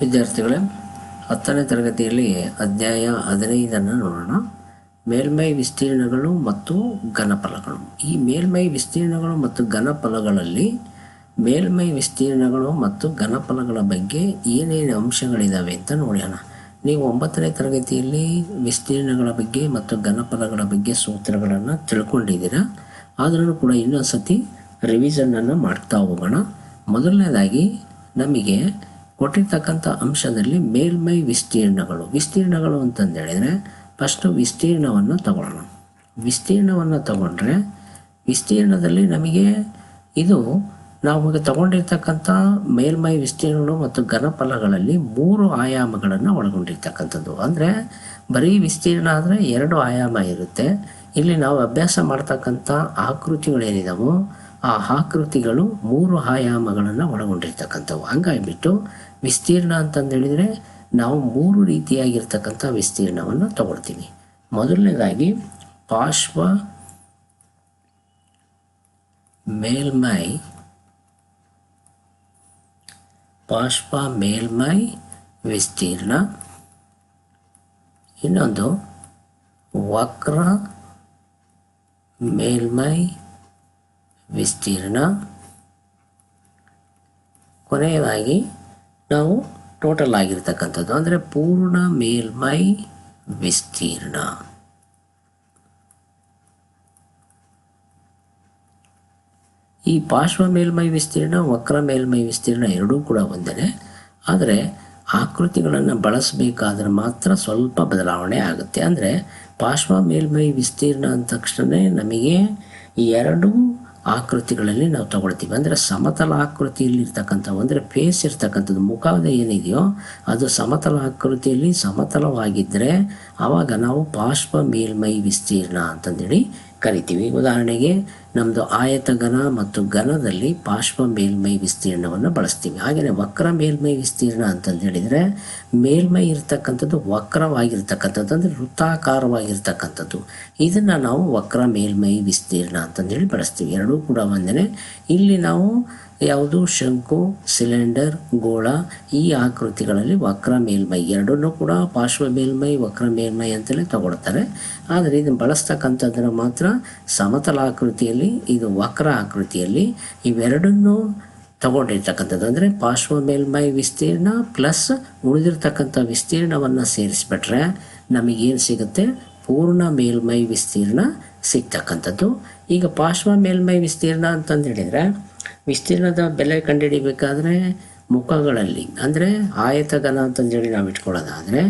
ವಿದ್ಯಾರ್ಥಿಗಳೇ, ಹತ್ತನೇ ತರಗತಿಯಲ್ಲಿ ಅಧ್ಯಾಯ ಹದಿನೈದನ್ನು ನೋಡೋಣ. ಮೇಲ್ಮೈ ವಿಸ್ತೀರ್ಣಗಳು ಮತ್ತು ಘನಫಲಗಳು. ಈ ಮೇಲ್ಮೈ ವಿಸ್ತೀರ್ಣಗಳು ಮತ್ತು ಘನಫಲಗಳಲ್ಲಿ ಮೇಲ್ಮೈ ವಿಸ್ತೀರ್ಣಗಳು ಮತ್ತು ಘನಫಲಗಳ ಬಗ್ಗೆ ಏನೇನು ಅಂಶಗಳಿದ್ದಾವೆ ಅಂತ ನೋಡೋಣ ನೀವು ಒಂಬತ್ತನೇ ತರಗತಿಯಲ್ಲಿ ವಿಸ್ತೀರ್ಣಗಳ ಬಗ್ಗೆ ಮತ್ತು ಘನಫಲಗಳ ಬಗ್ಗೆ ಸೂತ್ರಗಳನ್ನು ತಿಳ್ಕೊಂಡಿದ್ದೀರಾ? ಆದರೂ ಕೂಡ ಇನ್ನೊಂದು ಸತಿ ರಿವಿಷನನ್ನು ಮಾಡ್ತಾ ಹೋಗೋಣ. ಮೊದಲನೇದಾಗಿ ನಮಗೆ ಕೊಟ್ಟಿರ್ತಕ್ಕಂಥ ಅಂಶದಲ್ಲಿ ಮೇಲ್ಮೈ ವಿಸ್ತೀರ್ಣಗಳು. ವಿಸ್ತೀರ್ಣಗಳು ಅಂತಂದು ಹೇಳಿದರೆ ಫಸ್ಟು ವಿಸ್ತೀರ್ಣವನ್ನು ತಗೊಳ್ಳೋಣ. ವಿಸ್ತೀರ್ಣವನ್ನು ತಗೊಂಡ್ರೆ ವಿಸ್ತೀರ್ಣದಲ್ಲಿ ನಮಗೆ ಇದು ನಾವು ತಗೊಂಡಿರ್ತಕ್ಕಂಥ ಮೇಲ್ಮೈ ವಿಸ್ತೀರ್ಣಗಳು ಮತ್ತು ಘನಫಲಗಳಲ್ಲಿ ಮೂರು ಆಯಾಮಗಳನ್ನು ಒಳಗೊಂಡಿರ್ತಕ್ಕಂಥದ್ದು. ಅಂದರೆ ಬರೀ ವಿಸ್ತೀರ್ಣ ಆದರೆ ಎರಡು ಆಯಾಮ ಇರುತ್ತೆ. ಇಲ್ಲಿ ನಾವು ಅಭ್ಯಾಸ ಮಾಡ್ತಕ್ಕಂಥ ಆಕೃತಿಗಳೇನಿದಾವೋ ಆ ಆಕೃತಿಗಳು ಮೂರು ಆಯಾಮಗಳನ್ನು ಒಳಗೊಂಡಿರ್ತಕ್ಕಂಥವು. ಹಂಗಾಗಿಬಿಟ್ಟು ವಿಸ್ತೀರ್ಣ ಅಂತಂದು ಹೇಳಿದರೆ ನಾವು ಮೂರು ರೀತಿಯಾಗಿರ್ತಕ್ಕಂಥ ವಿಸ್ತೀರ್ಣವನ್ನು ತಗೊಳ್ತೀವಿ ಮೊದಲನೇದಾಗಿ ಪಾರ್ಶ್ವ ಮೇಲ್ಮೈ ಪಾರ್ಶ್ವ ಮೇಲ್ಮೈ ವಿಸ್ತೀರ್ಣ. ಇನ್ನೊಂದು ವಕ್ರ ಮೇಲ್ಮೈ ವಿಸ್ತೀರ್ಣ. ಕೊನೆಯದಾಗಿ ನಾವು ಟೋಟಲ್ ಆಗಿರ್ತಕ್ಕಂಥದ್ದು ಅಂದರೆ ಪೂರ್ಣ ಮೇಲ್ಮೈ ವಿಸ್ತೀರ್ಣ. ಈ ಪಾರ್ಶ್ವ ಮೇಲ್ಮೈ ವಿಸ್ತೀರ್ಣ, ವಕ್ರ ಮೇಲ್ಮೈ ವಿಸ್ತೀರ್ಣ ಎರಡೂ ಕೂಡ ಒಂದೇ ಆದರೆ ಆಕೃತಿಗಳನ್ನು ಬಳಸಬೇಕಾದ್ರೆ ಮಾತ್ರ ಸ್ವಲ್ಪ ಬದಲಾವಣೆ ಆಗುತ್ತೆ. ಅಂದರೆ ಪಾರ್ಶ್ವ ಮೇಲ್ಮೈ ವಿಸ್ತೀರ್ಣ ಅಂದ ತಕ್ಷಣ ನಮಗೆ ಎರಡು ಆಕೃತಿಗಳಲ್ಲಿ ನಾವು ತಗೊಳ್ತೀವಿ. ಅಂದರೆ ಸಮತಲ ಆಕೃತಿಯಲ್ಲಿ ಇರ್ತಕ್ಕಂಥ ಅಂದರೆ ಫೇಸ್ ಇರ್ತಕ್ಕಂಥದ್ದು ಮುಖದ ಏನಿದೆಯೋ, ಅದು ಸಮತಲ ಆಕೃತಿಯಲ್ಲಿ ಸಮತಲವಾಗಿದ್ದರೆ ಆವಾಗ ನಾವು ಪಾರ್ಶ್ವ ಮೇಲ್ಮೈ ವಿಸ್ತೀರ್ಣ ಅಂತಂದೇಳಿ ಕರಿತೀವಿ. ಉದಾಹರಣೆಗೆ ನಮ್ಮದು ಆಯತ ಘನ ಮತ್ತು ಘನದಲ್ಲಿ ಪಾರ್ಶ್ವ ಮೇಲ್ಮೈ ವಿಸ್ತೀರ್ಣವನ್ನು ಬಳಸ್ತೀವಿ. ಹಾಗೆಯೇ ವಕ್ರ ಮೇಲ್ಮೈ ವಿಸ್ತೀರ್ಣ ಅಂತಂದು ಹೇಳಿದರೆ, ಮೇಲ್ಮೈ ಇರ್ತಕ್ಕಂಥದ್ದು ವಕ್ರವಾಗಿರ್ತಕ್ಕಂಥದ್ದು ಅಂದರೆ ವೃತ್ತಾಕಾರವಾಗಿರ್ತಕ್ಕಂಥದ್ದು. ಇದನ್ನು ನಾವು ವಕ್ರ ಮೇಲ್ಮೈ ವಿಸ್ತೀರ್ಣ ಅಂತಂದೇಳಿ ಬಳಸ್ತೀವಿ. ಎರಡೂ ಕೂಡ ಒಂದೇ ಇಲ್ಲಿ ನಾವು ಯಾವುದು? ಶಂಕು, ಸಿಲಿಂಡರ್, ಗೋಳ ಈ ಆಕೃತಿಗಳಲ್ಲಿ ವಕ್ರ ಮೇಲ್ಮೈ. ಎರಡನ್ನೂ ಕೂಡ ಪಾರ್ಶ್ವ ಮೇಲ್ಮೈ, ವಕ್ರ ಮೇಲ್ಮೈ ಅಂತಲೇ ತಗೊಳ್ತಾರೆ. ಆದರೆ ಇದನ್ನು ಬಳಸ್ತಕ್ಕಂಥದ್ದನ್ನು ಮಾತ್ರ ಸಮತಲ ಆಕೃತಿಯಲ್ಲಿ, ಇದು ವಕ್ರ ಆಕೃತಿಯಲ್ಲಿ ಇವೆರಡನ್ನೂ ತಗೊಂಡಿರ್ತಕ್ಕಂಥದ್ದು. ಅಂದರೆ ಪಾರ್ಶ್ವ ಮೇಲ್ಮೈ ವಿಸ್ತೀರ್ಣ ಪ್ಲಸ್ ಉಳಿದಿರ್ತಕ್ಕಂಥ ವಿಸ್ತೀರ್ಣವನ್ನು ಸೇರಿಸಿಬಿಟ್ರೆ ನಮಗೇನು ಸಿಗುತ್ತೆ? ಪೂರ್ಣ ಮೇಲ್ಮೈ ವಿಸ್ತೀರ್ಣ ಸಿಗ್ತಕ್ಕಂಥದ್ದು. ಈಗ ಪಾರ್ಶ್ವ ಮೇಲ್ಮೈ ವಿಸ್ತೀರ್ಣ ಅಂತಂದು ಹೇಳಿದರೆ ವಿಸ್ತೀರ್ಣದ ಬೆಲೆ ಕಂಡುಹಿಡಿಬೇಕಾದ್ರೆ ಮುಖಗಳಲ್ಲಿ, ಅಂದರೆ ಆಯತಗನ ಅಂತಂದೇಳಿ ನಾವು ಇಟ್ಕೊಳ್ಳೋದಾದರೆ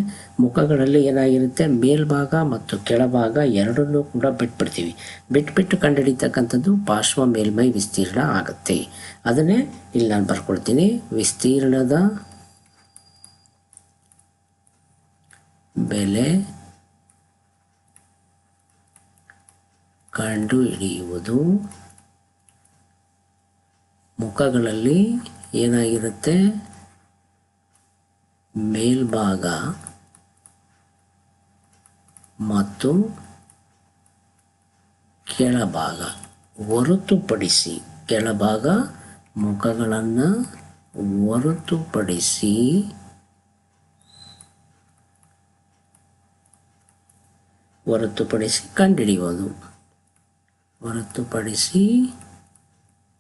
ಮುಖಗಳಲ್ಲಿ ಏನಾಗಿರುತ್ತೆ? ಮೇಲ್ಭಾಗ ಮತ್ತು ಕೆಳಭಾಗ ಎರಡನ್ನೂ ಕೂಡ ಬಿಟ್ಬಿಡ್ತೀವಿ. ಬಿಟ್ಬಿಟ್ಟು ಕಂಡುಹಿಡಿತಕ್ಕಂಥದ್ದು ಪಾರ್ಶ್ವ ಮೇಲ್ಮೈ ವಿಸ್ತೀರ್ಣ ಆಗುತ್ತೆ. ಅದನ್ನೇ ಇಲ್ಲಿ ನಾನು ಬರ್ಕೊಳ್ತೀನಿ ವಿಸ್ತೀರ್ಣದ ಬೆಲೆ ಕಂಡುಹಿಡಿಯುವುದು ಮುಖಗಳಲ್ಲಿ ಏನಾಗಿರುತ್ತೆ? ಮೇಲ್ಭಾಗ ಮತ್ತು ಕೆಳಭಾಗ. ಹೊರತುಪಡಿಸಿ ಕೆಳಭಾಗ ಮುಖಗಳನ್ನು ಹೊರತುಪಡಿಸಿ ಹೊರತುಪಡಿಸಿ ಕಂಡುಹಿಡಿಯುವುದು. ಹೊರತುಪಡಿಸಿ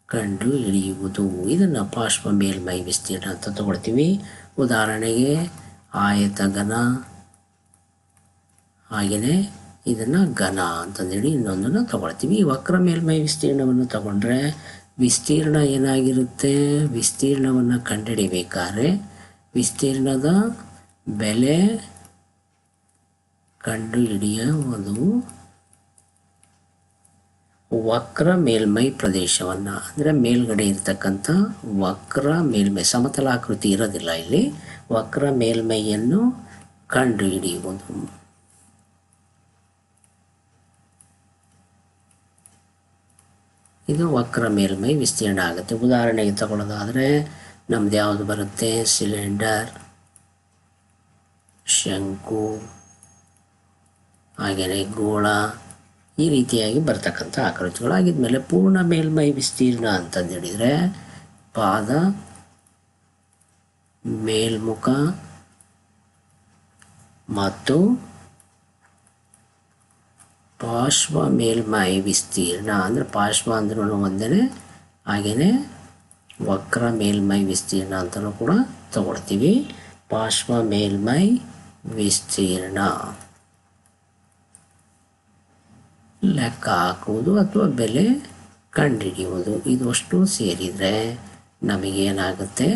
ಕಂಡು ಹಿಡಿಯುವುದು ಇದನ್ನು ಪಾರ್ಶ್ವ ಮೇಲ್ಮೈ ವಿಸ್ತೀರ್ಣ ಅಂತ ತಗೊಳ್ತೀವಿ. ಉದಾಹರಣೆಗೆ ಆಯತ ಘನ ಹಾಗೆಯೇ ಇದನ್ನು ಘನ ಅಂತಂದೇಳಿ ಇನ್ನೊಂದನ್ನು ತಗೊಳ್ತೀವಿ. ವಕ್ರ ಮೇಲ್ಮೈ ವಿಸ್ತೀರ್ಣವನ್ನು ತಗೊಂಡ್ರೆ ವಿಸ್ತೀರ್ಣ ಏನಾಗಿರುತ್ತೆ? ವಿಸ್ತೀರ್ಣವನ್ನು ಕಂಡುಹಿಡಿಬೇಕಾದ್ರೆ ವಿಸ್ತೀರ್ಣದ ಬೆಲೆ ಕಂಡುಹಿಡಿಯುವುದು ವಕ್ರ ಮೇಲ್ಮೈ ಪ್ರದೇಶವನ್ನು, ಅಂದರೆ ಮೇಲ್ಗಡೆ ಇರತಕ್ಕಂಥ ವಕ್ರ ಮೇಲ್ಮೈ, ಸಮತಲಾಕೃತಿ ಇರೋದಿಲ್ಲ ಇಲ್ಲಿ. ವಕ್ರ ಮೇಲ್ಮೈಯನ್ನು ಕಂಡುಹಿಡಿಯುವುದು. ಇದು ವಕ್ರ ಮೇಲ್ಮೈ ವಿಸ್ತೀರ್ಣ ಆಗುತ್ತೆ. ಉದಾಹರಣೆಗೆ ತಗೊಳ್ಳೋದಾದರೆ ನಮ್ದು ಯಾವುದು ಬರುತ್ತೆ? ಸಿಲಿಂಡರ್, ಶಂಕು, ಹಾಗೆಯೇ ಗೋಳ. ಈ ರೀತಿಯಾಗಿ ಬರ್ತಕ್ಕಂಥ ಆಕೃತಿಗಳು ಆಗಿದ್ಮೇಲೆ ಪೂರ್ಣ ಮೇಲ್ಮೈ ವಿಸ್ತೀರ್ಣ ಅಂತಂದು ಹೇಳಿದರೆ ಪಾದ, ಮೇಲ್ಮುಖ ಮತ್ತು ಪಾರ್ಶ್ವ ಮೇಲ್ಮೈ ವಿಸ್ತೀರ್ಣ. ಅಂದರೆ ಪಾರ್ಶ್ವ ಅಂದ್ರೂ ಒಂದೇ ಹಾಗೆಯೇ ವಕ್ರ ಮೇಲ್ಮೈ ವಿಸ್ತೀರ್ಣ ಅಂತಲೂ ಕೂಡ ತಗೊಳ್ತೀವಿ. ಪಾರ್ಶ್ವ ಮೇಲ್ಮೈ ವಿಸ್ತೀರ್ಣ. ಲೆಕ್ಕ ಹಾಕುವುದು ಅಥವಾ ಬೆಲೆ ಕಂಡುಹಿಡಿಯುವುದು ಇದಷ್ಟು ಸೇರಿದರೆ ನಮಗೇನಾಗುತ್ತೆ?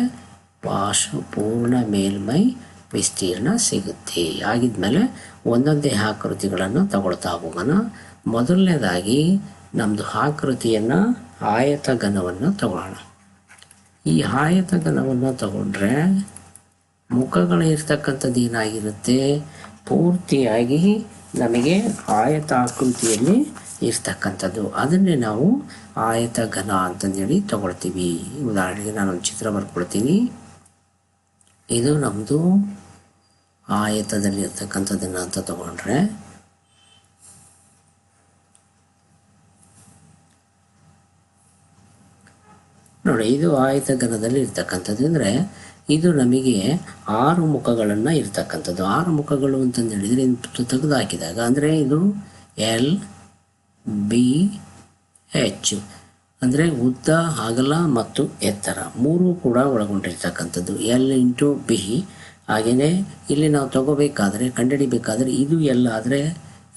ಪಾರ್ಶ್ವ ಪೂರ್ಣ ಮೇಲ್ಮೈ ವಿಸ್ತೀರ್ಣ ಸಿಗುತ್ತೆ. ಆಗಿದ್ಮೇಲೆ ಒಂದೊಂದೇ ಆಕೃತಿಗಳನ್ನು ತಗೊಳ್ತಾ ಹೋಗೋಣ. ಮೊದಲನೇದಾಗಿ ನಮ್ಮದು ಆಕೃತಿಯನ್ನು ಆಯತ ಘನವನ್ನು ತಗೊಳ್ಳೋಣ. ಈ ಆಯತ ಘನವನ್ನು ತಗೊಂಡ್ರೆ ಮುಖಗಳಿರ್ತಕ್ಕಂಥದ್ದು ಏನಾಗಿರುತ್ತೆ? ಪೂರ್ತಿಯಾಗಿ ನಮಗೆ ಆಯತ ಆಕೃತಿಯಲ್ಲಿ ಇರ್ತಕ್ಕಂಥದ್ದು. ಅದನ್ನೇ ನಾವು ಆಯತ ಘನ ಅಂತಂದೇಳಿ ತಗೊಳ್ತೀವಿ. ಉದಾಹರಣೆಗೆ ನಾನೊಂದು ಚಿತ್ರ ಬರ್ಕೊಳ್ತೀನಿ ಇದು ನಮ್ಮದು ಆಯತದಲ್ಲಿ ಇರ್ತಕ್ಕಂಥದ್ದನ್ನು ಅಂತ ತಗೊಂಡ್ರೆ. ನೋಡಿ, ಇದು ಆಯತ ಘನದಲ್ಲಿ ಇರ್ತಕ್ಕಂಥದ್ದು ಅಂದರೆ ಇದು ನಮಗೆ ಆರು ಮುಖಗಳನ್ನು ಇರ್ತಕ್ಕಂಥದ್ದು. ಆರು ಮುಖಗಳು ಅಂತಂದು ಹೇಳಿದರೆ ತೆಗೆದು ಹಾಕಿದಾಗ ಅಂದರೆ ಇದು ಎಲ್, ಬಿ, ಎಚ್. ಅಂದರೆ ಉದ್ದ ಅಗಲ ಮತ್ತು ಎತ್ತರ. ಮೂರು ಕೂಡ ಒಳಗೊಂಡಿರ್ತಕ್ಕಂಥದ್ದು. L into B. ಹಾಗೆಯೇ ಇಲ್ಲಿ ನಾವು ತಗೋಬೇಕಾದ್ರೆ, ಕಂಡುಹಿಡಿಬೇಕಾದ್ರೆ ಇದು ಎಲ್ ಆದರೆ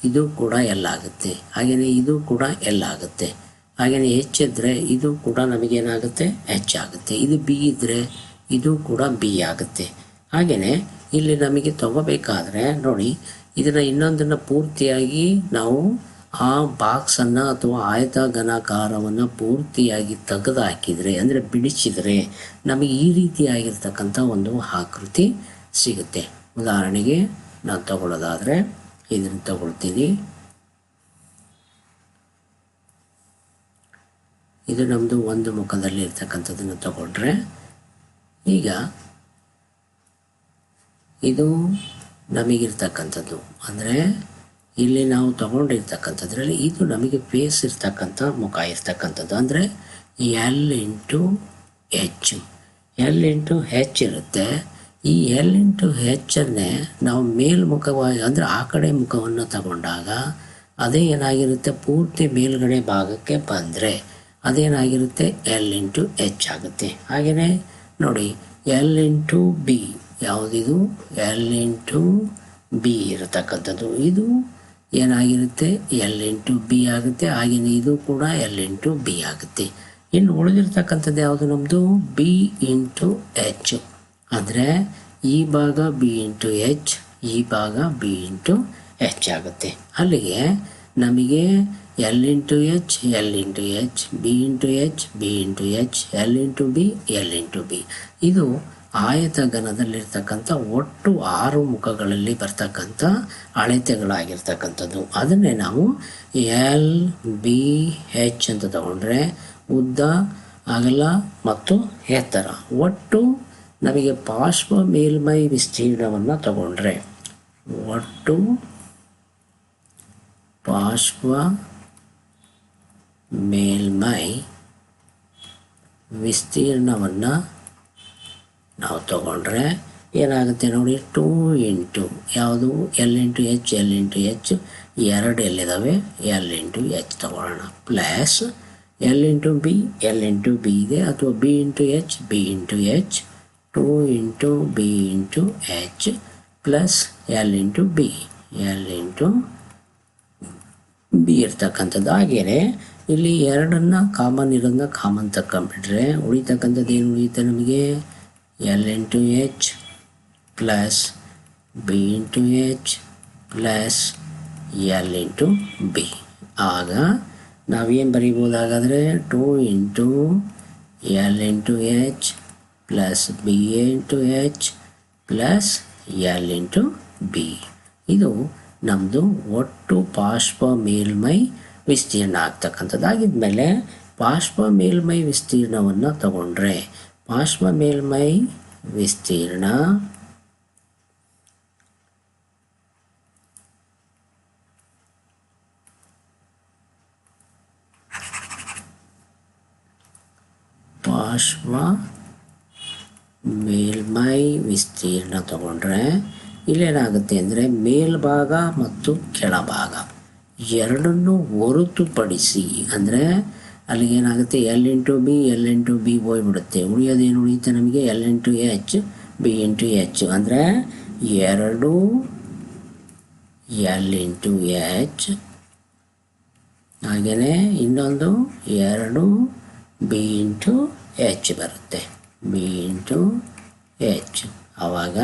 ಇದು ಕೂಡ ಎಲ್ ಆಗುತ್ತೆ. ಹಾಗೆಯೇ ಇದು ಕೂಡ ಎಲ್ ಆಗುತ್ತೆ. ಹಾಗೆಯೇ ಹೆಚ್ಚಿದ್ರೆ ಇದು ಕೂಡ ನಮಗೇನಾಗುತ್ತೆ? ಹೆಚ್ಚಾಗುತ್ತೆ ಇದು ಬಿ ಇದ್ದರೆ ಇದು ಕೂಡ ಬಿ ಆಗುತ್ತೆ. ಹಾಗೆಯೇ ಇಲ್ಲಿ ನಮಗೆ ತಗೋಬೇಕಾದ್ರೆ ನೋಡಿ, ಇದನ್ನು ಇನ್ನೊಂದನ್ನು ಪೂರ್ತಿಯಾಗಿ ನಾವು ಆ ಬಾಕ್ಸನ್ನು ಅಥವಾ ಆಯತ ಘನಾಕಾರವನ್ನು ಪೂರ್ತಿಯಾಗಿ ತೆಗೆದು ಹಾಕಿದರೆ ಅಂದರೆ ಬಿಡಿಸಿದರೆ ನಮಗೆ ಈ ರೀತಿಯಾಗಿರ್ತಕ್ಕಂಥ ಒಂದು ಆಕೃತಿ ಸಿಗುತ್ತೆ. ಉದಾಹರಣೆಗೆ, ನಾನು ತಗೊಳ್ಳೋದಾದರೆ ಇದನ್ನು ತಗೊಳ್ತೀನಿ. ಇದು ನಮ್ಮದು ಒಂದು ಮುಖದಲ್ಲಿ ಇರ್ತಕ್ಕಂಥದ್ದನ್ನು ತಗೊಂಡ್ರೆ ಈಗ ಇದು ನಮಗಿರ್ತಕ್ಕಂಥದ್ದು. ಅಂದರೆ ಇಲ್ಲಿ ನಾವು ತಗೊಂಡಿರ್ತಕ್ಕಂಥದ್ರಲ್ಲಿ ಇದು ನಮಗೆ ಫೇಸ್ ಇರ್ತಕ್ಕಂಥ ಮುಖ ಇರ್ತಕ್ಕಂಥದ್ದು. ಅಂದರೆ L into H L into H ಇರುತ್ತೆ. ಈ ಎಲ್ ಇಂಟು ಹೆಚ್ಚನ್ನೇ ನಾವು ಮೇಲ್ಮುಖವಾಗಿ ಅಂದರೆ ಆ ಕಡೆ ಮುಖವನ್ನು ತಗೊಂಡಾಗ ಅದೇ ಏನಾಗಿರುತ್ತೆ ಪೂರ್ತಿ ಮೇಲ್ಗಡೆ ಭಾಗಕ್ಕೆ ಬಂದರೆ ಅದೇನಾಗಿರುತ್ತೆ? ಎಲ್ ಇಂಟು ಹೆಚ್ ಆಗುತ್ತೆ. ಹಾಗೆಯೇ ನೋಡಿ ಎಲ್ ಇಂಟು ಬಿ ಯಾವುದಿದು? ಎಲ್ ಇಂಟು ಬಿ ಇರತಕ್ಕಂಥದ್ದು. ಇದು ಏನಾಗಿರುತ್ತೆ? ಎಲ್ ಇಂಟು ಬಿ ಆಗುತ್ತೆ. ಹಾಗೆಯೇ ಇದು ಕೂಡ ಎಲ್ ಇಂಟು ಬಿ ಆಗುತ್ತೆ. ಇನ್ನು ಉಳಿದಿರ್ತಕ್ಕಂಥದ್ದು ಯಾವುದು ನಮ್ಮದು ಬಿ ಇಂಟು ಎಚ್ ಅಂದರೆ ಈ ಭಾಗ ಬಿ ಇಂಟು ಎಚ್ ಈ ಭಾಗ ಬಿ ಇಂಟು ಎಚ್ ಆಗುತ್ತೆ. ಅಲ್ಲಿಗೆ ನಮಗೆ L into H L into H, B into H B into H L into B L into B ಇದು ಆಯತಗನದಲ್ಲಿರ್ತಕ್ಕಂಥ ಒಟ್ಟು ಆರು ಮುಖಗಳಲ್ಲಿ ಬರ್ತಕ್ಕಂಥ ಅಳತೆಗಳಾಗಿರ್ತಕ್ಕಂಥದ್ದು. ಅದನ್ನೇ ನಾವು ಎಲ್ ಬಿ ಹೆಚ್ ಅಂತ ತಗೊಂಡ್ರೆ ಉದ್ದ ಅಗಲ ಮತ್ತು ಎತ್ತರ. ಒಟ್ಟು ನಮಗೆ ಪಾರ್ಶ್ವ ಮೇಲ್ಮೈ ವಿಸ್ತೀರ್ಣವನ್ನು ತಗೊಂಡ್ರೆ ಒಟ್ಟು ಪಾರ್ಶ್ವ ಮೇಲ್ಮೈ ವಿಸ್ತೀರ್ಣವನ್ನು ನಾವು ತಗೊಂಡ್ರೆ ಏನಾಗುತ್ತೆ ನೋಡಿ, ಟೂ ಇಂಟು ಯಾವುದು? L into H, L into H, ಎರಡು ಎಲ್ಲಿದ್ದಾವೆ ಎಲ್ ಇಂಟು ಎಚ್ ತಗೊಳ್ಳೋಣ. Plus L into B, L into B ಇದೆ, ಅಥವಾ B into H, B into H, two into B into H, plus L into B. L into B ಇರ್ತಕ್ಕಂಥದ್ದು ಹಾಗೆಯೇ ಇಲ್ಲಿ ಎರಡನ್ನ common ಇರೋದನ್ನ ಕಾಮನ್ ತಗೊಂಡ್ಬಿಟ್ರೆ ಉಳಿತಕ್ಕಂಥದ್ದು ಏನು ಉಳಿಯುತ್ತೆ ನಮಗೆ? L into H plus B into H plus L into B ಆಗ ನಾವೇನು ಬರೀಬೋದಾಗಾದರೆ two into L into H plus B into H plus L into B ಇದು ನಮ್ಮದು ಒಟ್ಟು ಪಾರ್ಶ್ವ ಮೇಲ್ಮೈ ವಿಸ್ತೀರ್ಣ ಆಗ್ತಕ್ಕಂಥದ್ದಾಗಿದ್ಮೇಲೆ ಪಾರ್ಶ್ವ ಮೇಲ್ಮೈ ವಿಸ್ತೀರ್ಣವನ್ನು ತಗೊಂಡ್ರೆ ಪಾರ್ಶ್ವ ಮೇಲ್ಮೈ ವಿಸ್ತೀರ್ಣ ಪಾರ್ಶ್ವ ಮೇಲ್ಮೈ ವಿಸ್ತೀರ್ಣ ತಗೊಂಡ್ರೆ ಇಲ್ಲೇನಾಗುತ್ತೆ ಅಂದರೆ ಮೇಲ್ಭಾಗ ಮತ್ತು ಕೆಳಭಾಗ. ಎರಡನ್ನು ಹೊರತುಪಡಿಸಿ, ಅಂದರೆ ಅಲ್ಲಿಗೇನಾಗುತ್ತೆ L into B L into B ಹೋಗ್ಬಿಡುತ್ತೆ. ಉಳಿಯೋದೇನು ಉಳಿಯುತ್ತೆ ನಮಗೆ? L into H B into H ಅಂದರೆ ಎರಡು ಎಲ್ ಇಂಟು ಎಚ್ ಹಾಗೆಯೇ ಇನ್ನೊಂದು ಎರಡು ಬಿ ಇಂಟು ಎಚ್ ಬರುತ್ತೆ. ಬಿ ಇಂಟು ಎಚ್ ಆವಾಗ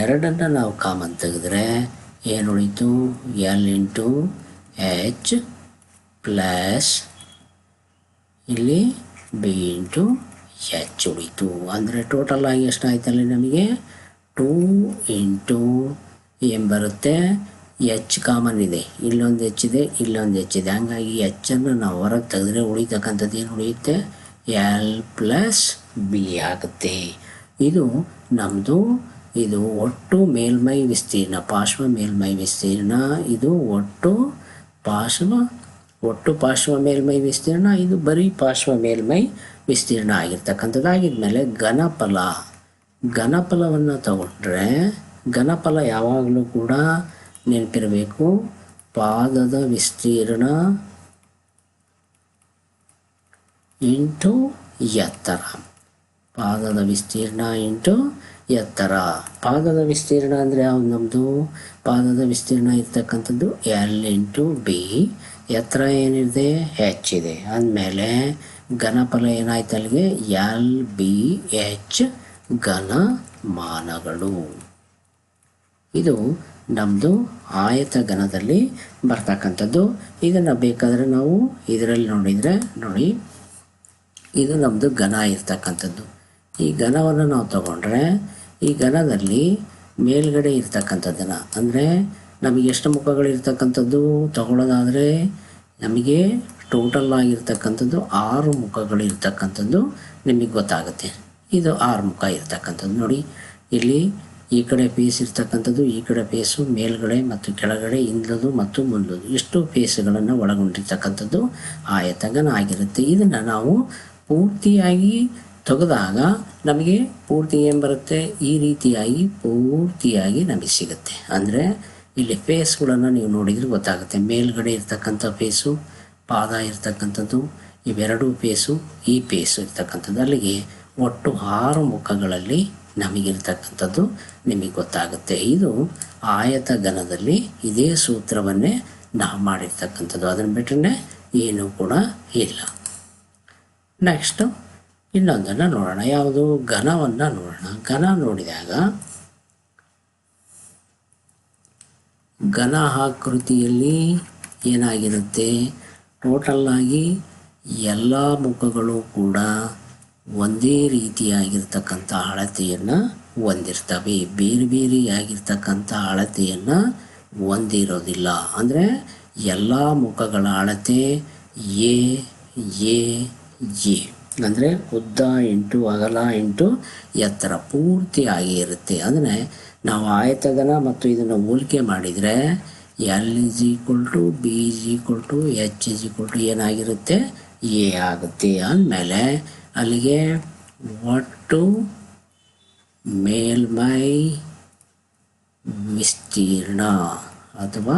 ಎರಡನ್ನು ನಾವು ಕಾಮನ್ ತೆಗೆದ್ರೆ ಏನು ಉಳಿತು ಎಲ್ ಇಂಟು ಎಚ್ ಪ್ಲಸ್ ಇಲ್ಲಿ ಬಿ ಇಂಟು ಎಚ್ ಉಳಿತು. ಅಂದರೆ ಟೋಟಲ್ ಆಗಿ ಎಷ್ಟಾಯ್ತಲ್ಲಿ ನಮಗೆ? ಟೂ ಇಂಟು ಏನು ಬರುತ್ತೆ? ಎಚ್ ಕಾಮನ್ ಇದೆ. ಇಲ್ಲೊಂದು ಹೆಚ್ಚಿದೆ ಇಲ್ಲೊಂದು ಹೆಚ್ಚಿದೆ ಹಂಗಾಗಿ ಎಚ್ಚನ್ನು ನಾವು ಹೊರಗೆ ತೆಗೆದ್ರೆ ಉಳಿತಕ್ಕಂಥದ್ದು ಏನು ಉಳಿಯುತ್ತೆ? ಎಲ್ ಪ್ಲಸ್ ಬಿ ಆಗುತ್ತೆ. ಇದು ನಮ್ಮದು ಇದು ಒಟ್ಟು ಮೇಲ್ಮೈ ವಿಸ್ತೀರ್ಣ, ಪಾರ್ಶ್ವ ಮೇಲ್ಮೈ ವಿಸ್ತೀರ್ಣ, ಇದು ಒಟ್ಟು ಪಾರ್ಶ್ವ ಒಟ್ಟು ಪಾರ್ಶ್ವ ಮೇಲ್ಮೈ ವಿಸ್ತೀರ್ಣ, ಇದು ಬರೀ ಪಾರ್ಶ್ವ ಮೇಲ್ಮೈ ವಿಸ್ತೀರ್ಣ ಆಗಿರ್ತಕ್ಕಂಥದ್ದಾಗಿದ್ಮೇಲೆ ಘನಫಲ. ಘನಫಲವನ್ನು ತಗೊಂಡ್ರೆ ಘನಫಲ ಯಾವಾಗಲೂ ಕೂಡ ನೆನಪಿರಬೇಕು. ಪಾದದ ವಿಸ್ತೀರ್ಣ ಇಂಟು ಎತ್ತರ. ಪಾದದ ವಿಸ್ತೀರ್ಣ ಇಂಟು ಎತ್ತರ. ಪಾದದ ವಿಸ್ತೀರ್ಣ ಅಂದರೆ ಯಾವ್ದು ನಮ್ಮದು ಪಾದದ ವಿಸ್ತೀರ್ಣ ಇರ್ತಕ್ಕಂಥದ್ದು ಎಲ್ ಇಂಟು ಬಿ ಎತ್ತರ ಏನಿದೆ? ಹೆಚ್ ಇದೆ. ಅಂದಮೇಲೆ ಘನಫಲ ಏನಾಯ್ತು ಅಲ್ಲಿಗೆ? ಎಲ್ ಬಿ ಎಚ್ ಘನಮಾನಗಳು. ಇದು ನಮ್ಮದು ಆಯತ ಘನದಲ್ಲಿ ಬರ್ತಕ್ಕಂಥದ್ದು. ಇದನ್ನು ಬೇಕಾದರೆ ನಾವು ಇದರಲ್ಲಿ ನೋಡಿದರೆ ನೋಡಿ. ಇದು ನಮ್ಮದು ಘನ ಇರ್ತಕ್ಕಂಥದ್ದು. ಈ ಘನವನ್ನು ನಾವು ತಗೊಂಡ್ರೆ, ಈ ಘನದಲ್ಲಿ ಮೇಲ್ಗಡೆ ಇರ್ತಕ್ಕಂಥದ್ದನ್ನು, ಅಂದರೆ ನಮಗೆ ಎಷ್ಟು ಮುಖಗಳಿರ್ತಕ್ಕಂಥದ್ದು ತಗೊಳ್ಳೋದಾದರೆ, ನಮಗೆ ಟೋಟಲ್ ಆಗಿರ್ತಕ್ಕಂಥದ್ದು ಆರು ಮುಖಗಳಿರ್ತಕ್ಕಂಥದ್ದು ನಿಮಗೆ ಗೊತ್ತಾಗುತ್ತೆ. ಇದು ಆರು ಮುಖ ಇರ್ತಕ್ಕಂಥದ್ದು. ನೋಡಿ, ಇಲ್ಲಿ ಈ ಕಡೆ ಪೇಸ್ ಇರ್ತಕ್ಕಂಥದ್ದು, ಈ ಕಡೆ ಪೇಸು ಮೇಲ್ಗಡೆ ಮತ್ತು ಕೆಳಗಡೆ, ಹಿಂದದು ಮತ್ತು ಮುಂದದು. ಇಷ್ಟು ಪೇಸ್ಗಳನ್ನು ಒಳಗೊಂಡಿರ್ತಕ್ಕಂಥದ್ದು ಆಯತಗನ ಆಗಿರುತ್ತೆ. ಇದನ್ನು ನಾವು ಪೂರ್ತಿಯಾಗಿ ತೆಗೆದಾಗ ನಮಗೆ ಪೂರ್ತಿ ಏನು ಬರುತ್ತೆ? ಈ ರೀತಿಯಾಗಿ ಪೂರ್ತಿಯಾಗಿ ನಮಗೆ ಸಿಗುತ್ತೆ. ಅಂದರೆ ಇಲ್ಲಿ ಫೇಸ್ಗಳನ್ನು ನೀವು ನೋಡಿದರೆ ಗೊತ್ತಾಗುತ್ತೆ. ಮೇಲ್ಗಡೆ ಇರ್ತಕ್ಕಂಥ ಫೇಸು ಪಾದ ಇರ್ತಕ್ಕಂಥದ್ದು, ಇವೆರಡೂ ಫೇಸು ಈ ಫೇಸು ಇರ್ತಕ್ಕಂಥದ್ದು. ಅಲ್ಲಿಗೆ ಒಟ್ಟು ಆರು ಮುಖಗಳಲ್ಲಿ ನಮಗಿರ್ತಕ್ಕಂಥದ್ದು ನಿಮಗೆ ಗೊತ್ತಾಗುತ್ತೆ. ಇದು ಆಯತ ಘನದಲ್ಲಿ ಇದೇ ಸೂತ್ರವನ್ನೇ ನಾವು ಮಾಡಿರ್ತಕ್ಕಂಥದ್ದು. ಅದನ್ನು ಬಿಟ್ಟರೆ ಏನೂ ಕೂಡ ಇಲ್ಲ. ನೆಕ್ಸ್ಟು ಇನ್ನೊಂದನ್ನು ನೋಡೋಣ. ಯಾವುದು? ಘನವನ್ನು ನೋಡೋಣ. ಘನ ನೋಡಿದಾಗ ಘನ ಆಕೃತಿಯಲ್ಲಿ ಏನಾಗಿರುತ್ತೆ ಟೋಟಲ್ಲಾಗಿ ಎಲ್ಲ ಮುಖಗಳು ಕೂಡ ಒಂದೇ ರೀತಿಯಾಗಿರ್ತಕ್ಕಂಥ ಅಳತೆಯನ್ನು ಹೊಂದಿರ್ತವೆ. ಬೇರೆ ಬೇರೆಯಾಗಿರ್ತಕ್ಕಂಥ ಅಳತೆಯನ್ನು ಹೊಂದಿರೋದಿಲ್ಲ. ಅಂದರೆ ಎಲ್ಲ ಮುಖಗಳ ಅಳತೆ ಎ ಎ ಎ. ಅಂದರೆ ಉದ್ದ ಇಂಟು ಅಗಲ ಇಂಟು ಎತ್ತರ ಪೂರ್ತಿಯಾಗಿ ಇರುತ್ತೆ. ಅಂದರೆ ನಾವು ಆಯತಗನ ಮತ್ತು ಇದನ್ನು ಹೋಲಿಕೆ ಮಾಡಿದರೆ L is equal to B is equal to H is equal to ಏನಾಗಿರುತ್ತೆ? ಎ ಆಗುತ್ತೆ. ಅಂದಮೇಲೆ ಅಲ್ಲಿಗೆ ಒಟ್ಟು ಮೇಲ್ಮೈ ವಿಸ್ತೀರ್ಣ ಅಥವಾ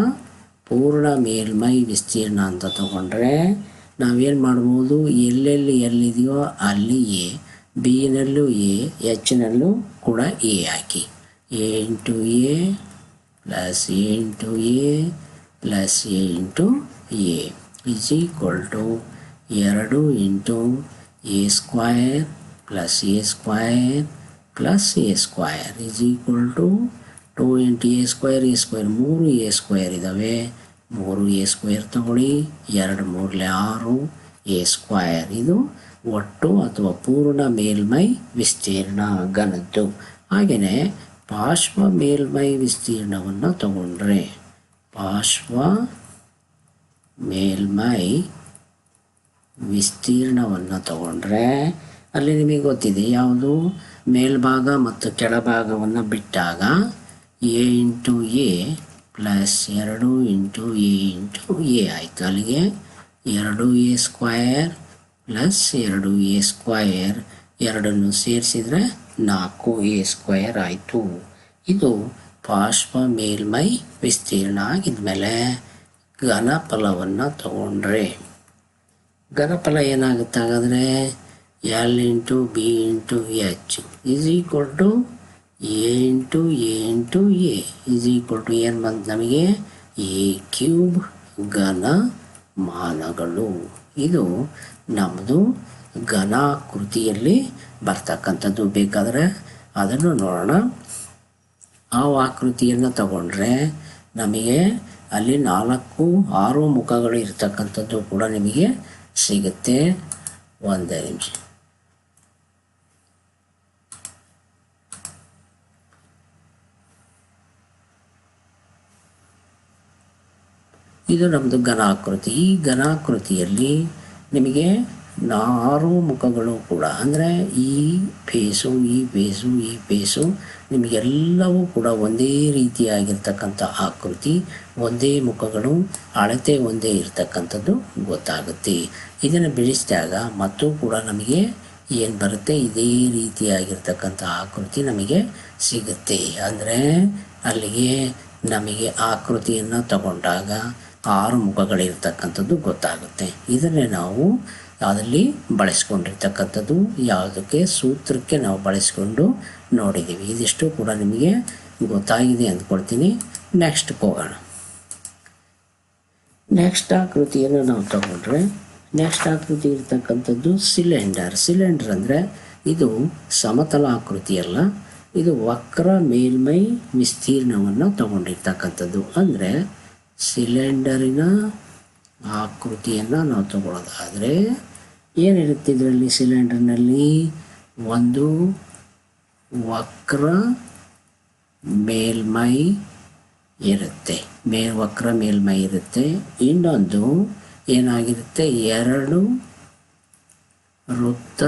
ಪೂರ್ಣ ಮೇಲ್ಮೈ ವಿಸ್ತೀರ್ಣ ಅಂತ ತಗೊಂಡ್ರೆ ನಾವೇನು ಮಾಡ್ಬೋದು? ಎಲ್ಲೆಲ್ಲಿ ಎಲ್ಲಿದೆಯೋ ಅಲ್ಲಿ ಎ ಬಿನಲ್ಲೂ ಎ, ಎಚ್ನಲ್ಲೂ ಕೂಡ A hockey. A into A plus A into A plus A into A is equal to ಎರಡು into A square plus A square plus A square is equal to two into A square A square ಮೂರು A square ಇದ್ದಾವೆ ಮೂರು A square ತಗೊಳ್ಳಿ, ಎರಡು ಮೂರಲೆ ಆರು A square ಇದು ಒಟ್ಟು ಅಥವಾ ಪೂರ್ಣ ಮೇಲ್ಮೈ ವಿಸ್ತೀರ್ಣ ಘನದ್ದು. ಹಾಗೆಯೇ ಪಾರ್ಶ್ವ ಮೇಲ್ಮೈ ವಿಸ್ತೀರ್ಣವನ್ನು ತಗೊಂಡ್ರೆ ಪಾರ್ಶ್ವ ಮೇಲ್ಮೈ ವಿಸ್ತೀರ್ಣವನ್ನು ತಗೊಂಡ್ರೆ ಅಲ್ಲಿ ನಿಮಗೆ ಗೊತ್ತಿದೆ ಯಾವುದು? ಮೇಲ್ಭಾಗ ಮತ್ತು ಕೆಳಭಾಗವನ್ನು ಬಿಟ್ಟಾಗ ಎ ಇಂಟು ಎ ಪ್ಲಸ್ ಎರಡು ಇಂಟು ಎ ಇಂಟು ಎ ಆಯಿತು ಅಲ್ಲಿಗೆ. ಎರಡು ಎ ಸ್ಕ್ವಯರ್ ಪ್ಲಸ್ ಎರಡು ಎ ಸ್ಕ್ವಯರ್ ಎರಡನ್ನು ಸೇರಿಸಿದರೆ ನಾಲ್ಕು ಎ ಸ್ಕ್ವಯರ್ ಆಯಿತು. ಇದು ಪಾರ್ಶ್ವ ಮೇಲ್ಮೈ ವಿಸ್ತೀರ್ಣ ಆಗಿದ್ಮೇಲೆ ಘನಫಲವನ್ನು ತಗೊಂಡ್ರೆ. ಘನಫಲ ಏನಾಗುತ್ತೆ ಹಾಗಾದರೆ L into B into H is equal to A into A into A equal to ಏನು ಬಂತು ನಮಗೆ ಎ ಕ್ಯೂಬ್ ಘನ ಮಾನಗಳು. ಇದು ನಮ್ಮದು ಘನಾಕೃತಿಯಲ್ಲಿ ಬರ್ತಕ್ಕಂಥದ್ದು. ಬೇಕಾದರೆ ಅದನ್ನು ನೋಡೋಣ. ಆ ಆಕೃತಿಯನ್ನು ತಗೊಂಡ್ರೆ ನಮಗೆ ಅಲ್ಲಿ ನಾಲ್ಕು ಆರು ಮುಖಗಳು ಇರ್ತಕ್ಕಂಥದ್ದು ಕೂಡ ನಿಮಗೆ ಸಿಗುತ್ತೆ. ಒಂದೇ ನಿಮಿಷ. ಇದು ನಮ್ಮದು ಘನಾಕೃತಿ. ಈ ಘನಾಕೃತಿಯಲ್ಲಿ ನಿಮಗೆ ಆರು ಮುಖಗಳು ಕೂಡ, ಅಂದರೆ ಈ ಫೇಸು ಈ ಫೇಸು ಈ ಫೇಸು ನಿಮಗೆಲ್ಲವೂ ಕೂಡ ಒಂದೇ ರೀತಿಯಾಗಿರ್ತಕ್ಕಂಥ ಆಕೃತಿ, ಒಂದೇ ಮುಖಗಳು, ಅಳತೆ ಒಂದೇ ಇರ್ತಕ್ಕಂಥದ್ದು ಗೊತ್ತಾಗುತ್ತೆ. ಇದನ್ನು ಬಿಡಿಸಿದಾಗ ಮತ್ತು ಕೂಡ ನಮಗೆ ಏನು ಬರುತ್ತೆ? ಇದೇ ರೀತಿಯಾಗಿರ್ತಕ್ಕಂಥ ಆಕೃತಿ ನಮಗೆ ಸಿಗುತ್ತೆ. ಅಂದರೆ ಅಲ್ಲಿಗೆ ನಮಗೆ ಆಕೃತಿಯನ್ನು ತಗೊಂಡಾಗ ಆರು ಮುಖಗಳಿರ್ತಕ್ಕಂಥದ್ದು ಗೊತ್ತಾಗುತ್ತೆ. ಇದನ್ನೇ ನಾವು ಅದರಲ್ಲಿ ಬಳಸ್ಕೊಂಡಿರ್ತಕ್ಕಂಥದ್ದು, ಯಾವುದಕ್ಕೆ ಸೂತ್ರಕ್ಕೆ ನಾವು ಬಳಸ್ಕೊಂಡು ನೋಡಿದ್ದೀವಿ. ಇದಿಷ್ಟು ಕೂಡ ನಿಮಗೆ ಗೊತ್ತಾಗಿದೆ ಅಂದ್ಕೊಳ್ತೀನಿ. ನೆಕ್ಸ್ಟ್ ಹೋಗೋಣ. ನೆಕ್ಸ್ಟ್ ಆಕೃತಿಯನ್ನು ನಾವು ತಗೊಂಡ್ರೆ ನೆಕ್ಸ್ಟ್ ಆಕೃತಿ ಇರ್ತಕ್ಕಂಥದ್ದು ಸಿಲಿಂಡರ್ ಸಿಲಿಂಡರ್ ಅಂದರೆ ಇದು ಸಮತಲ ಆಕೃತಿಯಲ್ಲ ಇದು ವಕ್ರ ಮೇಲ್ಮೈ ವಿಸ್ತೀರ್ಣವನ್ನು ತಗೊಂಡಿರ್ತಕ್ಕಂಥದ್ದು. ಅಂದರೆ ಸಿಲಿಂಡರಿನ ಆಕೃತಿಯನ್ನು ನಾವು ತಗೊಳ್ಳೋದಾದರೆ ಏನಿರುತ್ತೆ ಇದರಲ್ಲಿ ಸಿಲಿಂಡರ್ನಲ್ಲಿ? ಒಂದು ವಕ್ರ ಮೇಲ್ಮೈ ಇರುತ್ತೆ. ಮೇ ವಕ್ರ ಮೇಲ್ಮೈ ಇರುತ್ತೆ. ಇನ್ನೊಂದು ಏನಾಗಿರುತ್ತೆ? ಎರಡು ವೃತ್ತ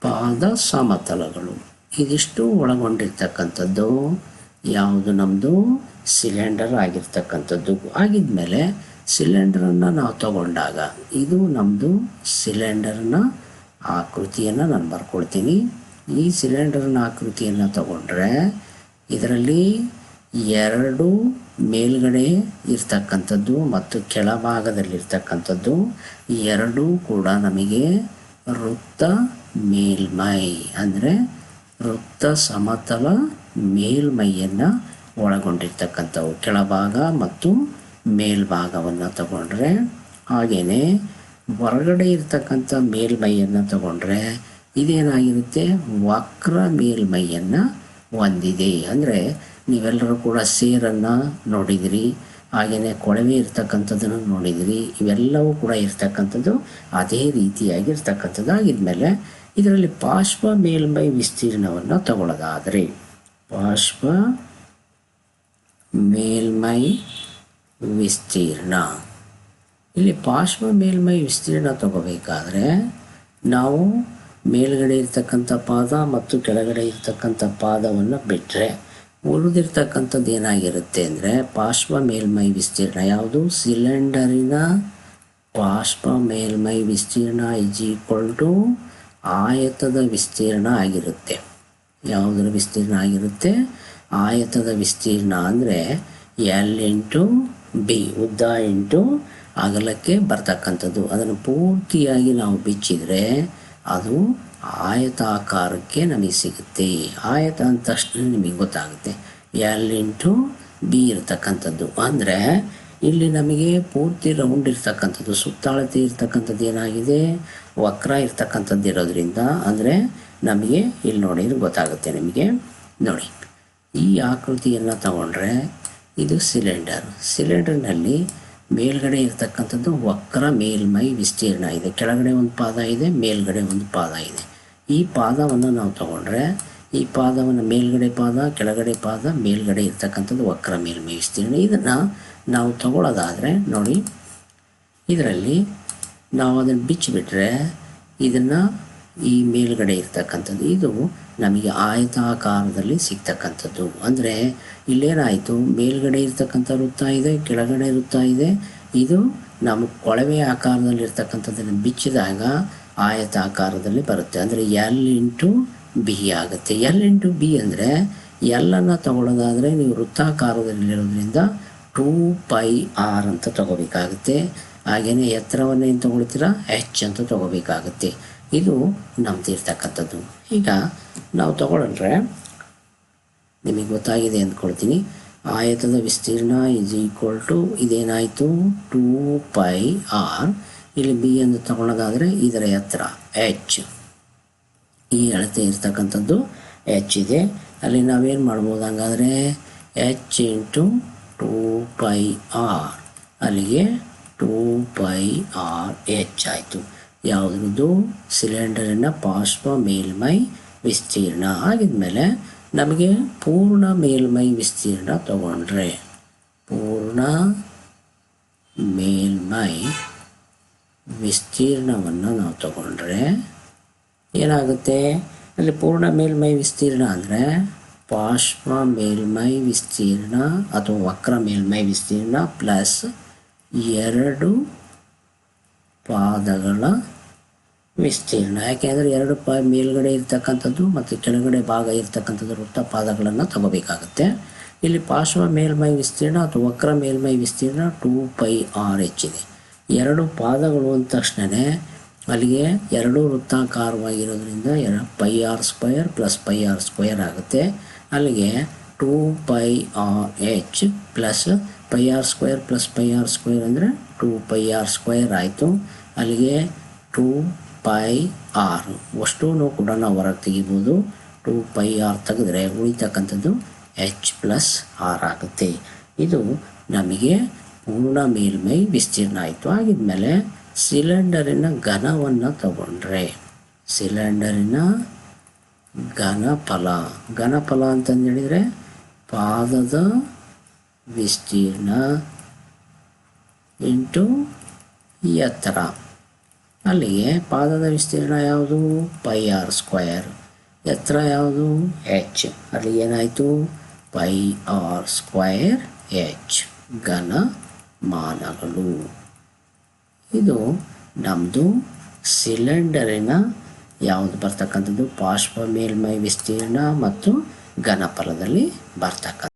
ಪಾದ ಸಮತಲಗಳು. ಇದಿಷ್ಟು ಒಳಗೊಂಡಿರ್ತಕ್ಕಂಥದ್ದು. ಯಾವುದು ನಮ್ಮದು ಸಿಲಿಂಡರ್ ಆಗಿರ್ತಕ್ಕಂಥದ್ದು. ಆಗಿದ್ಮೇಲೆ ಸಿಲಿಂಡರನ್ನು ನಾವು ತಗೊಂಡಾಗ ಇದು ನಮ್ಮದು ಸಿಲಿಂಡರ್ನ ಆಕೃತಿಯನ್ನು ನಾನು ಬರ್ಕೊಳ್ತೀನಿ ಈ ಸಿಲಿಂಡರ್ನ ಆಕೃತಿಯನ್ನು ತಗೊಂಡ್ರೆ ಇದರಲ್ಲಿ ಎರಡು ಮೇಲ್ಗಡೆ ಇರ್ತಕ್ಕಂಥದ್ದು ಮತ್ತು ಕೆಳಭಾಗದಲ್ಲಿರ್ತಕ್ಕಂಥದ್ದು ಎರಡೂ ಕೂಡ ನಮಗೆ ವೃತ್ತ ಮೇಲ್ಮೈ ಅಂದರೆ ವೃತ್ತ ಸಮತಲ ಮೇಲ್ಮೈಯನ್ನು ಒಳಗೊಂಡಿರ್ತಕ್ಕಂಥವು ಕೆಳಭಾಗ ಮತ್ತು ಮೇಲ್ಭಾಗವನ್ನು ತಗೊಂಡ್ರೆ ಹಾಗೆಯೇ ಹೊರಗಡೆ ಇರ್ತಕ್ಕಂಥ ಮೇಲ್ಮೈಯನ್ನು ತಗೊಂಡ್ರೆ ಇದೇನಾಗಿರುತ್ತೆ? ವಕ್ರ ಮೇಲ್ಮೈಯನ್ನು ಹೊಂದಿದೆ. ಅಂದರೆ ನೀವೆಲ್ಲರೂ ಕೂಡ ಸೇರನ್ನು ನೋಡಿದಿರಿ. ಹಾಗೆಯೇ ಕೊಳವೆ ಇರ್ತಕ್ಕಂಥದ್ದನ್ನು ನೋಡಿದಿರಿ. ಇವೆಲ್ಲವೂ ಕೂಡ ಇರ್ತಕ್ಕಂಥದ್ದು ಅದೇ ರೀತಿಯಾಗಿ ಇರ್ತಕ್ಕಂಥದ್ದು ಆಗಿದ್ಮೇಲೆ ಇದರಲ್ಲಿ ಪಾರ್ಶ್ವ ಮೇಲ್ಮೈ ವಿಸ್ತೀರ್ಣವನ್ನು ತಗೊಳ್ಳೋದಾದರೆ ಪಾರ್ಶ್ವ ಮೇಲ್ಮೈ ವಿಸ್ತೀರ್ಣ. ಇಲ್ಲಿ ಪಾರ್ಶ್ವ ಮೇಲ್ಮೈ ವಿಸ್ತೀರ್ಣ ತಗೋಬೇಕಾದ್ರೆ ನಾವು ಮೇಲ್ಗಡೆ ಇರ್ತಕ್ಕಂಥ ಪಾದ ಮತ್ತು ಕೆಳಗಡೆ ಇರ್ತಕ್ಕಂಥ ಪಾದವನ್ನು ಬಿಟ್ಟರೆ ಉಳಿದಿರ್ತಕ್ಕಂಥದ್ದು ಏನಾಗಿರುತ್ತೆ ಅಂದರೆ ಪಾರ್ಶ್ವ ಮೇಲ್ಮೈ ವಿಸ್ತೀರ್ಣ. ಯಾವುದು? ಸಿಲಿಂಡರಿನ ಪಾರ್ಶ್ವ ಮೇಲ್ಮೈ ವಿಸ್ತೀರ್ಣ ಇಸ್ ಈಕ್ವಲ್ ಟು ಆಯತದ ವಿಸ್ತೀರ್ಣ ಆಗಿರುತ್ತೆ. ಯಾವುದರ ವಿಸ್ತೀರ್ಣ ಆಗಿರುತ್ತೆ? ಆಯತದ ವಿಸ್ತೀರ್ಣ ಅಂದರೆ ಎಲ್ ಇಂಟು ಬಿ ಉದ್ದ ಇಂಟು ಅಗಲಕ್ಕೆ ಬರ್ತಕ್ಕಂಥದ್ದು. ಅದನ್ನು ಪೂರ್ತಿಯಾಗಿ ನಾವು ಬಿಚ್ಚಿದರೆ ಅದು ಆಯತಾಕಾರಕ್ಕೆ ನಮಗೆ ಸಿಗುತ್ತೆ. ಆಯತ ಅಂದ ತಕ್ಷಣ ನಿಮಗೆ ಗೊತ್ತಾಗುತ್ತೆ. ಎಲ್ ಇಂಟು ಬಿ ಇರತಕ್ಕಂಥದ್ದು. ಅಂದರೆ ಇಲ್ಲಿ ನಮಗೆ ಪೂರ್ತಿ ರೌಂಡ್ ಇರ್ತಕ್ಕಂಥದ್ದು, ಸುತ್ತಾಳತೆ ಇರ್ತಕ್ಕಂಥದ್ದು ಏನಾಗಿದೆ? ವಕ್ರ ಇರ್ತಕ್ಕಂಥದ್ದು ಇರೋದ್ರಿಂದ ಅಂದರೆ ನಮಗೆ ಇಲ್ಲಿ ನೋಡಿದ್ರೆ ಗೊತ್ತಾಗುತ್ತೆ ನಿಮಗೆ. ನೋಡಿ. ಈ ಆಕೃತಿಯನ್ನು ತಗೊಂಡ್ರೆ ಇದು ಸಿಲಿಂಡರ್. ಸಿಲಿಂಡರ್ನಲ್ಲಿ ಮೇಲ್ಗಡೆ ಇರತಕ್ಕಂಥದ್ದು ವಕ್ರ ಮೇಲ್ಮೈ ವಿಸ್ತೀರ್ಣ ಇದೆ. ಕೆಳಗಡೆ ಒಂದು ಪಾದ ಇದೆ, ಮೇಲ್ಗಡೆ ಒಂದು ಪಾದ ಇದೆ. ಈ ಪಾದವನ್ನು ನಾವು ತಗೊಂಡ್ರೆ ಈ ಪಾದವನ್ನು ಮೇಲ್ಗಡೆ ಪಾದ, ಕೆಳಗಡೆ ಪಾದ, ಮೇಲ್ಗಡೆ ಇರ್ತಕ್ಕಂಥದ್ದು ವಕ್ರ ಮೇಲ್ಮೈ ವಿಸ್ತೀರ್ಣ. ಇದನ್ನು ನಾವು ತಗೊಳ್ಳೋದಾದರೆ ನೋಡಿ, ಇದರಲ್ಲಿ ನಾವು ಅದನ್ನು ಬಿಚ್ಚಿಬಿಟ್ರೆ ಇದನ್ನು ಈ ಮೇಲ್ಗಡೆ ಇರ್ತಕ್ಕಂಥದ್ದು. ಇದು ನಮಗೆ ಆಯತಾಕಾರದಲ್ಲಿ ಸಿಗ್ತಕ್ಕಂಥದ್ದು. ಅಂದರೆ ಇಲ್ಲೇನಾಯಿತು? ಮೇಲ್ಗಡೆ ಇರ್ತಕ್ಕಂಥ ವೃತ್ತ ಇದೆ, ಕೆಳಗಡೆ ವೃತ್ತ ಇದೆ. ಇದು ನಮ್ಮ ಕೊಳವೆ ಆಕಾರದಲ್ಲಿರ್ತಕ್ಕಂಥದ್ದನ್ನು ಬಿಚ್ಚಿದಾಗ ಆಯತಾಕಾರದಲ್ಲಿ ಬರುತ್ತೆ. ಅಂದರೆ ಎಲ್ ಇಂಟು ಬಿ ಆಗುತ್ತೆ. ಎಲ್ ಇಂಟು ಬಿ ಅಂದರೆ ಎಲ್ಲನ್ನು ತಗೊಳ್ಳೋದಾದರೆ ನೀವು ವೃತ್ತಾಕಾರದಲ್ಲಿರೋದ್ರಿಂದ ಟೂ ಪೈ ಆರ್ ಅಂತ ತಗೋಬೇಕಾಗುತ್ತೆ. ಹಾಗೆಯೇ ಎತ್ತರವನ್ನು ಏನು ತಗೊಳ್ತೀರಾ? ಹೆಚ್ ಅಂತ ತಗೋಬೇಕಾಗುತ್ತೆ. ಇದು ನಮ್ದು ಇರ್ತಕ್ಕಂಥದ್ದು ಈಗ ನಾವು ತಗೊಳ್ರೆ ನಿಮಗೆ ಗೊತ್ತಾಗಿದೆ ಅಂದ್ಕೊಳ್ತೀನಿ. ಆಯತದ ವಿಸ್ತೀರ್ಣ ಇಸ್ ಈಕ್ವಲ್ ಟು ಇದೇನಾಯಿತು? ಟೂ ಪೈ ಆರ್ ಇಲ್ಲಿ ಬಿ ಎಂದು ತಗೊಳ್ಳೋದಾದರೆ ಇದರ ಎತ್ತರ. ಎಚ್ ಈ ಅಳತೆ ಇರ್ತಕ್ಕಂಥದ್ದು ಎಚ್ ಇದೆ. ಅಲ್ಲಿ ನಾವೇನು ಮಾಡ್ಬೋದು ಹಂಗಾದರೆ H into two pi R ಅಲ್ಲಿಗೆ ಟೂ ಪೈ ಆರ್ ಎಚ್ ಆಯಿತು. ಯಾವುದ್ರದ್ದು? ಸಿಲಿಂಡರಿನ ಪಾರ್ಶ್ವ ಮೇಲ್ಮೈ ವಿಸ್ತೀರ್ಣ ಆಗಿದ್ಮೇಲೆ ನಮಗೆ ಪೂರ್ಣ ಮೇಲ್ಮೈ ವಿಸ್ತೀರ್ಣ ತಗೊಂಡ್ರೆ ಪೂರ್ಣ ಮೇಲ್ಮೈ ವಿಸ್ತೀರ್ಣವನ್ನು ನಾವು ತಗೊಂಡ್ರೆ ಏನಾಗುತ್ತೆ? ಅಲ್ಲಿ ಪೂರ್ಣ ಮೇಲ್ಮೈ ವಿಸ್ತೀರ್ಣ ಅಂದರೆ ಪಾರ್ಶ್ವ ಮೇಲ್ಮೈ ವಿಸ್ತೀರ್ಣ ಅಥವಾ ವಕ್ರ ಮೇಲ್ಮೈ ವಿಸ್ತೀರ್ಣ ಪ್ಲಸ್ ಎರಡು ಪಾದಗಳ ವಿಸ್ತೀರ್ಣ ಯಾಕೆಂದ್ರೆ ಎರಡು ಪ, ಮೇಲ್ಗಡೆ ಇರ್ತಕ್ಕಂಥದ್ದು ಮತ್ತು ಕೆಳಗಡೆ ಭಾಗ ಇರ್ತಕ್ಕಂಥದ್ದು ವೃತ್ತ ಪಾದಗಳನ್ನು ತಗೋಬೇಕಾಗುತ್ತೆ. ಇಲ್ಲಿ ಪಾರ್ಶ್ವ ಮೇಲ್ಮೈ ವಿಸ್ತೀರ್ಣ ಅಥವಾ ವಕ್ರ ಮೇಲ್ಮೈ ವಿಸ್ತೀರ್ಣ ಟೂ ಪೈ ಆರ್ ಎಚ್ ಇದೆ. ಎರಡು ಪಾದಗಳು ಅಂದ ತಕ್ಷಣವೇ ಅಲ್ಲಿಗೆ ಎರಡು ವೃತ್ತಾಕಾರವಾಗಿರೋದ್ರಿಂದ ಎರ, pi R square plus pi R square ಆಗುತ್ತೆ. ಅಲ್ಲಿಗೆ two pi R H plus pi R square plus pi R square ಅಂದರೆ ಟೂ ಪೈ ಆರ್ ಸ್ಕ್ವಯರ್ ಆಯಿತು. ಅಲ್ಲಿಗೆ ಟೂ ಪೈ ಆರ್. ಅಷ್ಟೂ ಕೂಡ ನಾವು ಹೊರಗೆ ತೆಗಿಬೋದು. ಟು ಪೈ ಆರ್ ತೆಗೆದ್ರೆ ಉಳಿತಕ್ಕಂಥದ್ದು ಎಚ್ ಪ್ಲಸ್ ಆರ್ ಆಗುತ್ತೆ. ಇದು ನಮಗೆ ಪೂರ್ಣ ಮೇಲ್ಮೈ ವಿಸ್ತೀರ್ಣ ಆಯಿತು. ಆಗಿದ್ಮೇಲೆ ಸಿಲಿಂಡರಿನ ಘನವನ್ನು ತಗೊಂಡ್ರೆ, ಸಿಲಿಂಡರಿನ ಘನಫಲ ಘನಫಲ ಅಂತಂದು ಹೇಳಿದರೆ ಪಾದದ ವಿಸ್ತೀರ್ಣ ಇಂಟು ಎತ್ತರ. ಅಲ್ಲಿಗೆ ಪಾದದ ವಿಸ್ತೀರ್ಣ ಯಾವುದು? ಪೈ ಆರ್ ಸ್ಕ್ವಯರ್ ಎತ್ತರ ಯಾವುದು? ಎಚ್. ಅಲ್ಲಿ ಏನಾಯಿತು? Pi R square H. ಘನ ಮಾನಗಳು. ಇದು ನಮ್ಮದು ಸಿಲಿಂಡರಿನ ಯಾವುದು ಬರ್ತಕ್ಕಂಥದ್ದು? ಪಾರ್ಶ್ವ ಮೇಲ್ಮೈ ವಿಸ್ತೀರ್ಣ ಮತ್ತು ಘನಫಲದಲ್ಲಿ ಬರ್ತಕ್ಕಂಥ